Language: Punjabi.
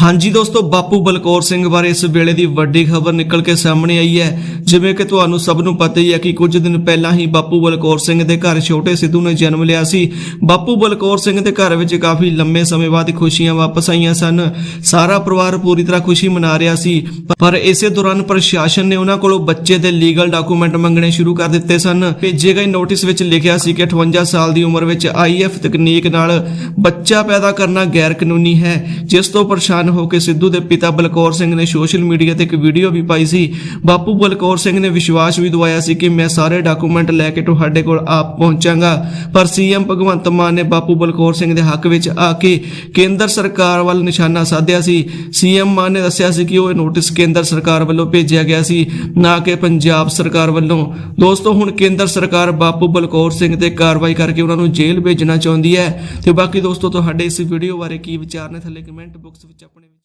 ਹਾਂਜੀ ਦੋਸਤੋ, ਬਾਪੂ ਬਲਕੌਰ ਸਿੰਘ ਬਾਰੇ ਇਸ ਵੇਲੇ ਦੀ ਵੱਡੀ ਖਬਰ ਨਿਕਲ ਕੇ ਸਾਹਮਣੇ ਆਈ ਹੈ। ਜਿਵੇਂ ਕਿ ਤੁਹਾਨੂੰ ਸਭ ਨੂੰ ਪਤਾ ਹੀ ਹੈ ਕਿ ਕੁਝ ਦਿਨ ਪਹਿਲਾਂ ਹੀ ਬਾਪੂ ਬਲਕੌਰ ਸਿੰਘ ਦੇ ਘਰ ਛੋਟੇ ਸਿੱਧੂ ਨੇ ਜਨਮ ਲਿਆ ਸੀ। ਬਾਪੂ ਬਲਕੌਰ ਸਿੰਘ ਦੇ ਘਰ ਵਿੱਚ ਕਾਫੀ ਲੰਮੇ ਸਮੇਂ ਬਾਅਦ ਖੁਸ਼ੀਆਂ ਵਾਪਸ ਆਈਆਂ ਸਨ। ਸਾਰਾ ਪਰਿਵਾਰ ਪੂਰੀ ਤਰ੍ਹਾਂ ਖੁਸ਼ੀ ਮਨਾ ਰਿਹਾ ਸੀ। ਪਰ ਇਸੇ ਦੌਰਾਨ ਪ੍ਰਸ਼ਾਸਨ ਨੇ ਉਹਨਾਂ ਕੋਲੋਂ ਬੱਚੇ ਦੇ ਲੀਗਲ ਡਾਕੂਮੈਂਟ ਮੰਗਣੇ ਸ਼ੁਰੂ ਕਰ ਦਿੱਤੇ ਸਨ। ਭੇਜੇ ਗਏ ਨੋਟਿਸ ਵਿੱਚ ਲਿਖਿਆ ਸੀ ਕਿ 58 ਸਾਲ ਦੀ ਉਮਰ ਵਿੱਚ ਆਈਐਫ ਤਕਨੀਕ ਨਾਲ ਬੱਚਾ ਪੈਦਾ ਕਰਨਾ ਗੈਰ ਕਾਨੂੰਨੀ ਹੈ, ਜਿਸ ਤੋਂ ਪਰੇਸ਼ਾਨ ਹੋ ਕੇ ਸਿੱਧੂ ਦੇ ਪਿਤਾ ਬਲਕੌਰ ਸਿੰਘ ਨੇ ਸੋਸ਼ਲ ਮੀਡੀਆ ਤੇ ਇੱਕ ਵੀਡੀਓ ਵੀ ਪਾਈ ਸੀ। ਬਾਪੂ ਬਲਕੌਰ ਸਿੰਘ ਨੇ ਵਿਸ਼ਵਾਸ ਵੀ ਦਵਾਇਆ ਸੀ ਕਿ ਮੈਂ ਸਾਰੇ ਡਾਕੂਮੈਂਟ ਲੈ ਕੇ ਤੁਹਾਡੇ ਕੋਲ ਆਪ ਪਹੁੰਚਾਂਗਾ। ਪਰ ਸੀਐਮ ਭਗਵੰਤ ਮਾਨ ਨੇ ਬਾਪੂ ਬਲਕੌਰ ਸਿੰਘ ਦੇ ਹੱਕ ਵਿੱਚ ਆ ਕੇ ਕੇਂਦਰ ਸਰਕਾਰ ਵੱਲ ਨਿਸ਼ਾਨਾ ਸਾਧਿਆ ਸੀ। ਸੀਐਮ ਮਾਨ ਨੇ ਦੱਸਿਆ ਸੀ ਕਿ ਉਹ ਨੋਟਿਸ ਕੇਂਦਰ ਸਰਕਾਰ ਵੱਲੋਂ ਭੇਜਿਆ ਗਿਆ ਸੀ, ਨਾ ਕਿ ਪੰਜਾਬ ਸਰਕਾਰ ਵੱਲੋਂ। ਦੋਸਤੋ, ਹੁਣ ਕੇਂਦਰ ਸਰਕਾਰ ਬਾਪੂ ਬਲਕੌਰ ਸਿੰਘ ਤੇ ਕਾਰਵਾਈ ਕਰਕੇ ਉਹਨਾਂ ਨੂੰ ਜੇਲ੍ਹ ਭੇਜਣਾ ਚਾਹੁੰਦੀ ਹੈ। ਤੇ ਬਾਕੀ ਦੋਸਤੋ, ਤੁਹਾਡੇ ਇਸ ਵੀਡੀਓ ਬਾਰੇ ਕੀ ਵਿਚਾਰ ਨੇ, ਥੱਲੇ ਕਮੈਂਟ ਬਾਕਸ ਵਿੱਚ ਆਪਣੇ